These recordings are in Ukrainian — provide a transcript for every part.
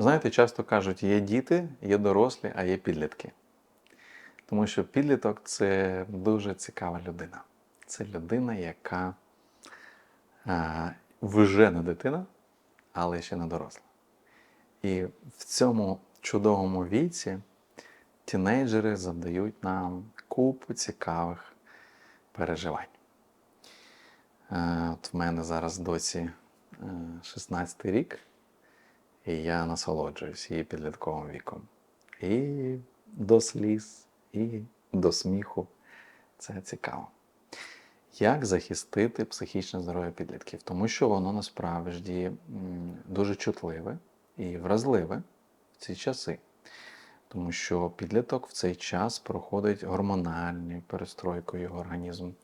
Знаєте, часто кажуть, є діти, є дорослі, а є підлітки. Тому що підліток це дуже цікава людина. Це людина, яка а, вже не дитина, але ще не доросла. І в цьому чудовому віці тінейджери завдають нам купу цікавих переживань. Е, От в мене зараз досі 16 рік, і я насолоджуюсь її підлітковим віком. І до сліз, і до сміху. Це цікаво. Як захистити психічне здоров'я підлітків? Тому що воно насправді дуже чутливе і вразливе в ці часи. Тому що підліток в цей час проходить гормональну перестройку його організму,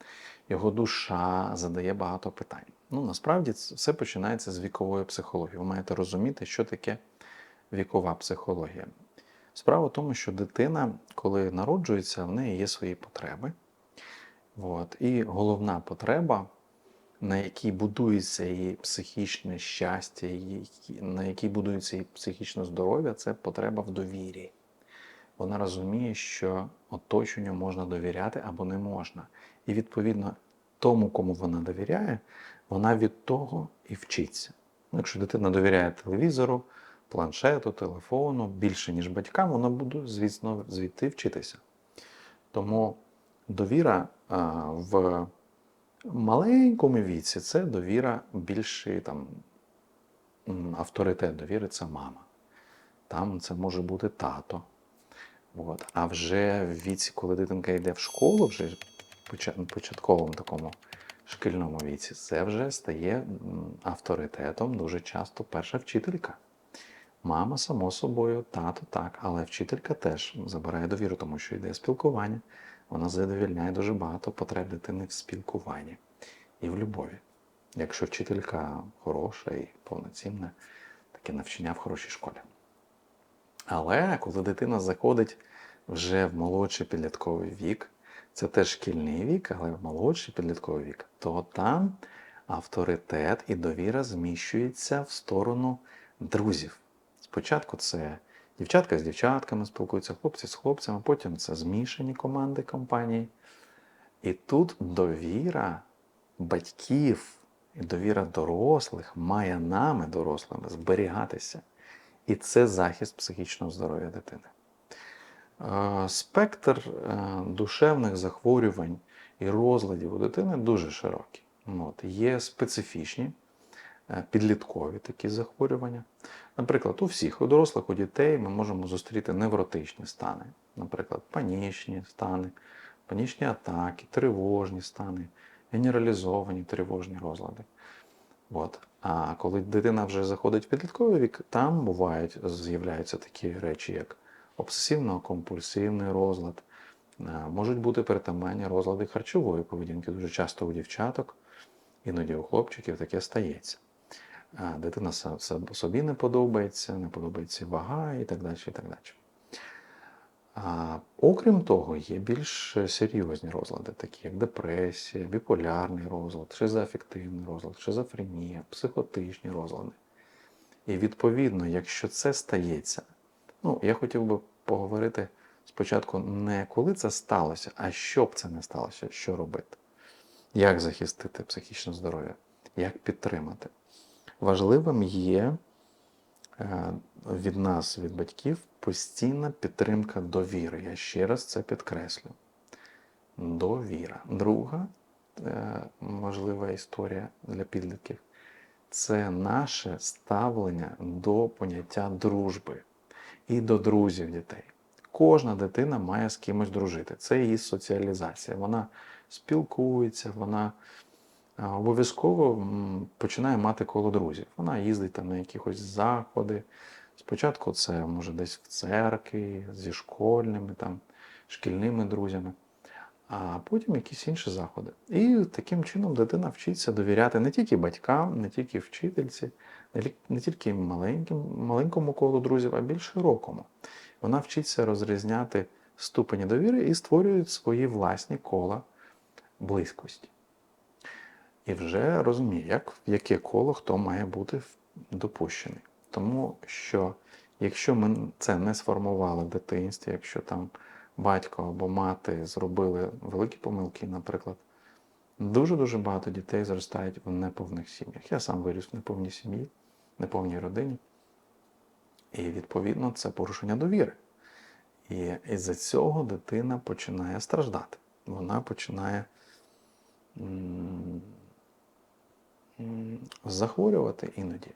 його душа задає багато питань. Ну, насправді все починається з вікової психології. Ви маєте розуміти, що таке вікова психологія. Справа в тому, що дитина, коли народжується, в неї є свої потреби. От. І головна потреба, на якій будується її психічне щастя, на якій будується її психічне здоров'я, це потреба в довірі. Вона розуміє, що оточенню можна довіряти або не можна. І відповідно тому, кому вона довіряє, вона від того і вчиться. Ну, якщо дитина довіряє телевізору, планшету, телефону більше, ніж батькам, вона буде, звісно, звідти вчитися. Тому довіра в маленькому віці це довіра більший там, авторитет довіри це мама. Там це може бути тато. От. А вже в віці, коли дитинка йде в школу, вже початковому такому шкільному віці, це вже стає авторитетом дуже часто перша вчителька. Мама, само собою, тато так, але вчителька теж забирає довіру, тому що йде спілкування. Вона задовільняє дуже багато потреб дитини в спілкуванні і в любові. Якщо вчителька хороша і повноцінна, таке навчання в хорошій школі. Але коли дитина заходить вже в молодший підлітковий вік, це теж шкільний вік, але молодший підлітковий вік, то там авторитет і довіра зміщується в сторону друзів. Спочатку це дівчатка з дівчатками спілкуються, хлопці з хлопцями, потім це змішані команди компанії. І тут довіра батьків і довіра дорослих має нами, дорослими, зберігатися. І це захист психічного здоров'я дитини. Спектр е, душевних захворювань і розладів у дитини дуже широкий. От, є специфічні е, підліткові такі захворювання. Наприклад, у всіх, у дорослих, у дітей ми можемо зустріти невротичні стани, наприклад, панічні стани, панічні атаки, тривожні стани, генералізовані тривожні розлади. От. А коли дитина вже заходить в підлітковий вік, там бувають, з'являються такі речі, як обсесивно-компульсивний розлад, е, можуть бути притаманні розлади харчової поведінки. Дуже часто у дівчаток, іноді у хлопчиків таке стається. Дитина са- са- собі не подобається, не подобається вага і так далі. І так далі. А, окрім того, є більш серйозні розлади, такі як депресія, біполярний розлад, шизоафективний розлад, шизофренія, психотичні розлади. І відповідно, якщо це стається, ну, я хотів би поговорити спочатку не коли це сталося, а щоб це не сталося, що робити, як захистити психічне здоров'я, як підтримати. Важливим є е, від нас, від батьків, постійна підтримка довіри. Я ще раз це підкреслю. Довіра. Друга е, можлива історія для підлітків це наше ставлення до поняття дружби і до друзів дітей. Кожна дитина має з кимось дружити. Це її соціалізація. Вона спілкується, вона обов'язково починає мати коло друзів. Вона їздить там на якісь заходи. Спочатку це може десь в церкві, зі школьними, там, шкільними друзями, а потім якісь інші заходи. І таким чином дитина вчиться довіряти не тільки батькам, не тільки вчительці, не тільки маленьким, маленькому колу друзів, а більш широкому. Вона вчиться розрізняти ступені довіри і створює свої власні кола близькості. І вже розуміє, як, в яке коло хто має бути допущений. Тому що Якщо ми це не сформували в дитинстві, якщо там батько або мати зробили великі помилки, наприклад, дуже-дуже багато дітей зростають в неповних сім'ях. Я сам виріс в неповній сім'ї, неповній родині. І відповідно це порушення довіри. І із-за цього дитина починає страждати. Вона починає захворювати іноді.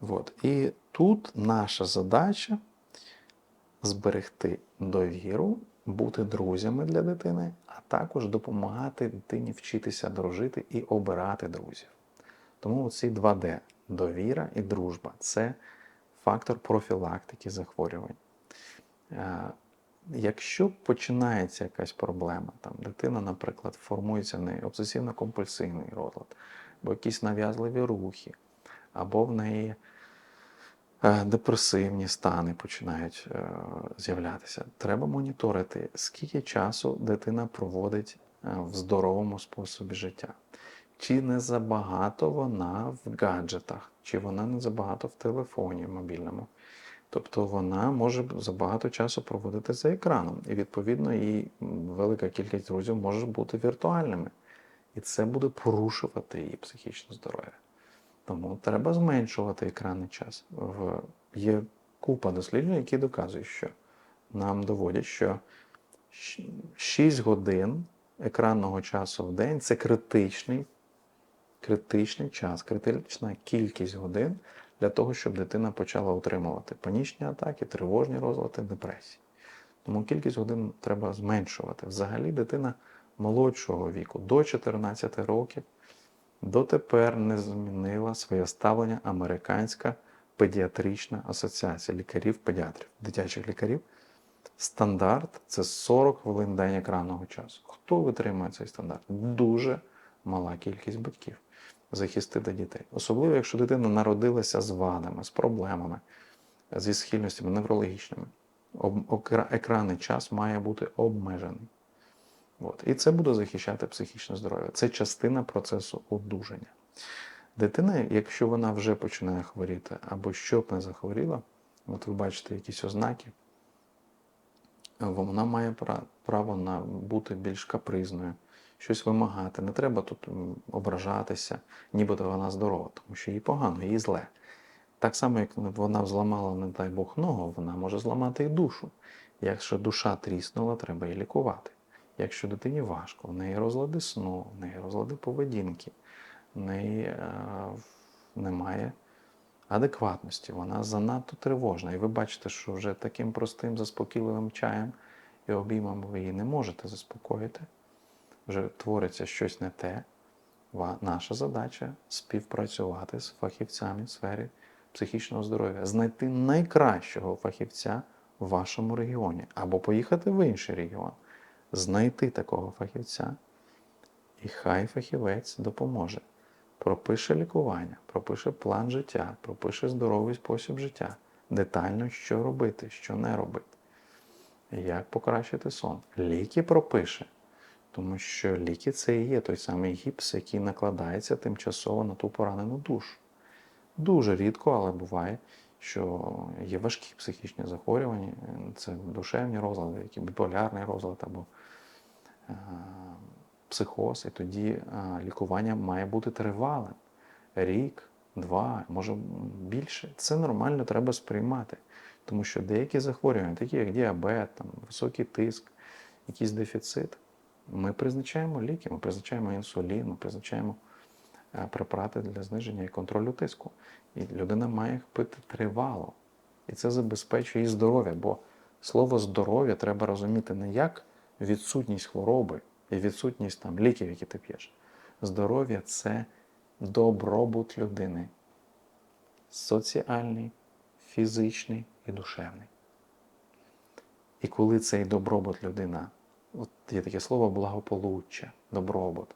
От. І тут наша задача зберегти довіру, бути друзями для дитини, а також допомагати дитині вчитися дружити і обирати друзів. Тому ці 2D довіра і дружба це фактор профілактики захворювань. Е, Якщо починається якась проблема, там дитина, наприклад, формується в неї обсесивно-компульсивний розлад, або якісь нав'язливі рухи, або в неї депресивні стани починають е, з'являтися. Треба моніторити, скільки часу дитина проводить е, в здоровому способі життя. Чи не забагато вона в гаджетах, чи вона не забагато в телефоні мобільному. Тобто вона може забагато часу проводити за екраном, і відповідно її велика кількість друзів може бути віртуальними. І це буде порушувати її психічне здоров'я. Тому треба зменшувати екранний час. Є купа досліджень, які доказують, що нам доводять, що 6 годин екранного часу в день це критичний, критичний час, критична кількість годин для того, щоб дитина почала отримувати панічні атаки, тривожні розлади, депресії. Тому кількість годин треба зменшувати. Взагалі, дитина молодшого віку до 14 років дотепер не змінила своє ставлення Американська педіатрична асоціація лікарів-педіатрів, дитячих лікарів. Стандарт це 40 хвилин день екранного часу. Хто витримує цей стандарт? Дуже мала кількість батьків захистити дітей. Особливо, якщо дитина народилася з вадами, з проблемами, зі схильностями неврологічними. Екранний час має бути обмежений. От. І це буде захищати психічне здоров'я. Це частина процесу одужання. Дитина, якщо вона вже починає хворіти, або щоб не захворіла, от ви бачите якісь ознаки, вона має право на бути більш капризною, щось вимагати. Не треба тут ображатися, нібито вона здорова, тому що їй погано, їй зле. Так само, як вона зламала, не дай Бог, ногу, вона може зламати і душу. Якщо душа тріснула, треба її лікувати. Якщо дитині важко, в неї розлади сну, в неї розлади поведінки, в неї е, немає адекватності, вона занадто тривожна. І ви бачите, що вже таким простим заспокійливим чаєм і обіймом ви її не можете заспокоїти. Вже твориться щось не те. Наша задача співпрацювати з фахівцями в сфері психічного здоров'я, знайти найкращого фахівця в вашому регіоні або поїхати в інший регіон, знайти такого фахівця, і хай фахівець допоможе. Пропише лікування, пропише план життя, пропише здоровий спосіб життя, детально, що робити, що не робити, як покращити сон. Ліки пропише, тому що ліки це і є той самий гіпс, який накладається тимчасово на ту поранену душу. Дуже рідко, але буває, що є важкі психічні захворювання, це душевні розлади, які біполярний розлад або е, психоз, і тоді е, лікування має бути тривалим. Рік, два, може більше. Це нормально треба сприймати. Тому що деякі захворювання, такі як діабет, там, високий тиск, якийсь дефіцит, ми призначаємо ліки, ми призначаємо інсулін, ми призначаємо препарати для зниження і контролю тиску. І людина має їх пити тривало. І це забезпечує її здоров'я, бо слово здоров'я треба розуміти не як відсутність хвороби і відсутність там, ліків, які ти п'єш. Здоров'я це добробут людини. Соціальний, фізичний і душевний. І коли цей добробут людина, от є таке слово благополуччя, добробут,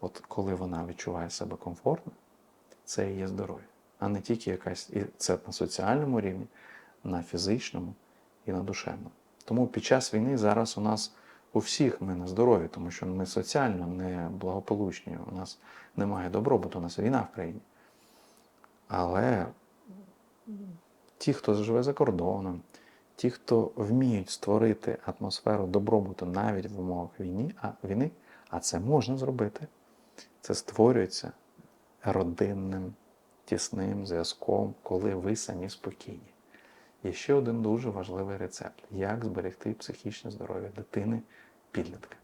от коли вона відчуває себе комфортно, це є здоров'я, а не тільки якась, і це на соціальному рівні, на фізичному і на душевному. Тому під час війни зараз у нас у всіх ми не здорові, тому що ми соціально не благополучні, у нас немає добробуту, у нас війна в країні. Але ті, хто живе за кордоном, ті, хто вміють створити атмосферу добробуту навіть в умовах війни, а, війни, а це можна зробити. Це створюється родинним, тісним зв'язком, коли ви самі спокійні. Є ще один дуже важливий рецепт: як зберегти психічне здоров'я дитини підлітка.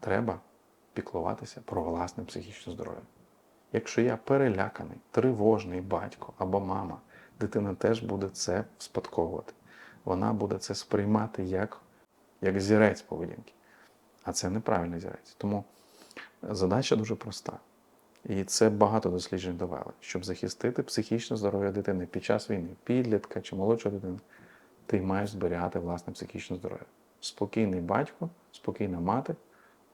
Треба піклуватися про власне психічне здоров'я. Якщо я переляканий, тривожний батько або мама, дитина теж буде це спадковувати. Вона буде це сприймати як, як зірець поведінки. А це неправильний зірець. Тому задача дуже проста. І це багато досліджень довели. Щоб захистити психічне здоров'я дитини під час війни, підлітка чи молодшої дитини, ти маєш зберігати власне психічне здоров'я. Спокійний батько, спокійна мати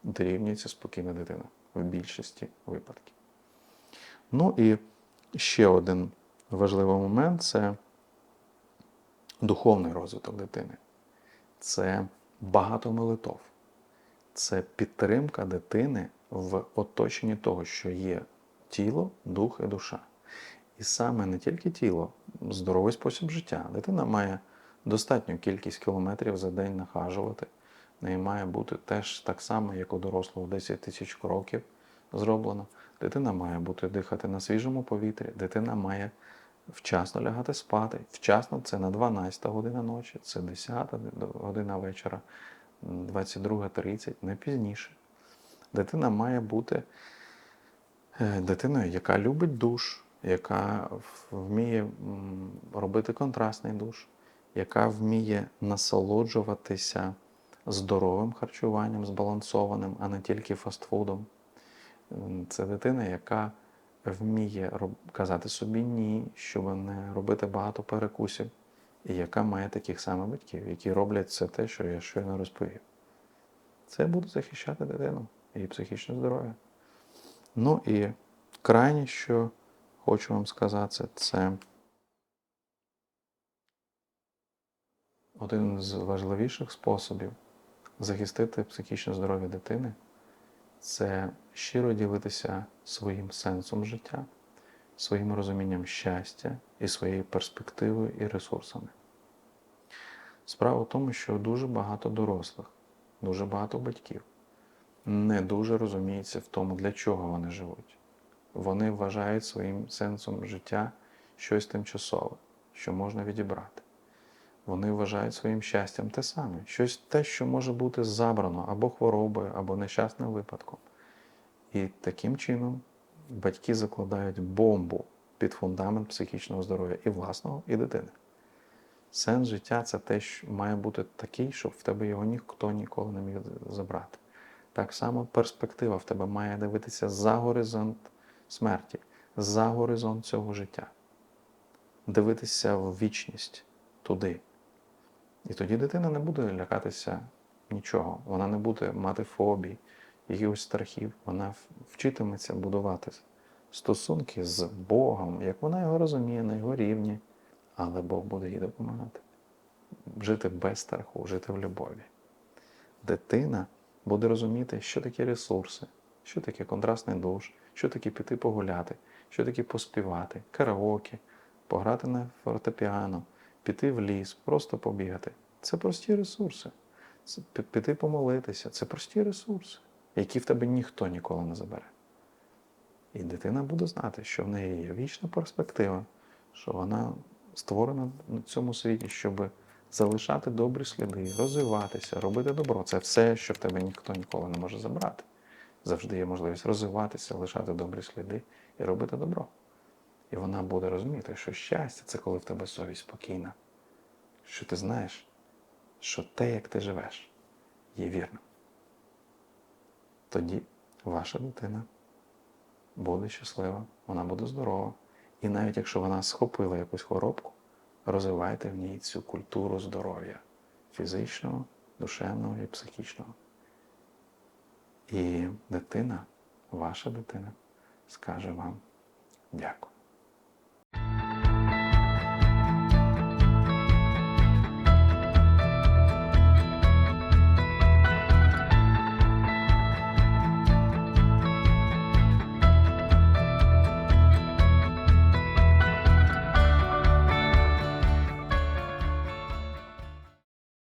дорівнюється спокійна дитина в більшості випадків. Ну і ще один важливий момент це духовний розвиток дитини. Це багато молитов. Це підтримка дитини в оточенні того, що є тіло, дух і душа. І саме не тільки тіло, здоровий спосіб життя. Дитина має достатню кількість кілометрів за день нахажувати. Неї має бути теж так само, як у дорослого 10 тисяч кроків зроблено. Дитина має бути дихати на свіжому повітрі, дитина має вчасно лягати спати. Вчасно це на 12 година ночі, це 10 година вечора, 22.30, не пізніше. Дитина має бути е, дитиною, яка любить душ, яка вміє робити контрастний душ, яка вміє насолоджуватися здоровим харчуванням, збалансованим, а не тільки фастфудом. Це дитина, яка вміє казати собі ні, щоб не робити багато перекусів, і яка має таких самих батьків, які роблять все те, що я щойно розповів. Це буде захищати дитину і психічне здоров'я. Ну і крайнє, що хочу вам сказати, це один з важливіших способів захистити психічне здоров'я дитини це щиро ділитися своїм сенсом життя, своїм розумінням щастя і своєю перспективою і ресурсами. Справа в тому, що дуже багато дорослих, дуже багато батьків не дуже розуміються в тому, для чого вони живуть. Вони вважають своїм сенсом життя щось тимчасове, що можна відібрати. Вони вважають своїм щастям те саме, щось те, що може бути забрано або хворобою, або нещасним випадком. І таким чином батьки закладають бомбу під фундамент психічного здоров'я і власного, і дитини. Сенс життя це те, що має бути такий, щоб в тебе його ніхто ніколи не міг забрати. Так само перспектива в тебе має дивитися за горизонт смерті, за горизонт цього життя. Дивитися в вічність туди. І тоді дитина не буде лякатися нічого, вона не буде мати фобій, якихось страхів, вона вчитиметься будувати стосунки з Богом, як вона його розуміє на його рівні, але Бог буде їй допомагати. Жити без страху, жити в любові. Дитина буде розуміти, що таке ресурси, що таке контрастний душ, що таке піти погуляти, що таке поспівати, караоке, пограти на фортепіано, піти в ліс, просто побігати. Це прості ресурси. Піти помолитися. Це прості ресурси, які в тебе ніхто ніколи не забере. І дитина буде знати, що в неї є вічна перспектива, що вона створена на цьому світі, щоб залишати добрі сліди, розвиватися, робити добро. Це все, що в тебе ніхто ніколи не може забрати. Завжди є можливість розвиватися, лишати добрі сліди і робити добро. І вона буде розуміти, що щастя це коли в тебе совість спокійна, що ти знаєш, що те, як ти живеш, є вірним. Тоді ваша дитина буде щаслива, вона буде здорова. І навіть якщо вона схопила якусь хворобку, розвивайте в ній цю культуру здоров'я фізичного, душевного і психічного. І дитина, ваша дитина, скаже вам дякую.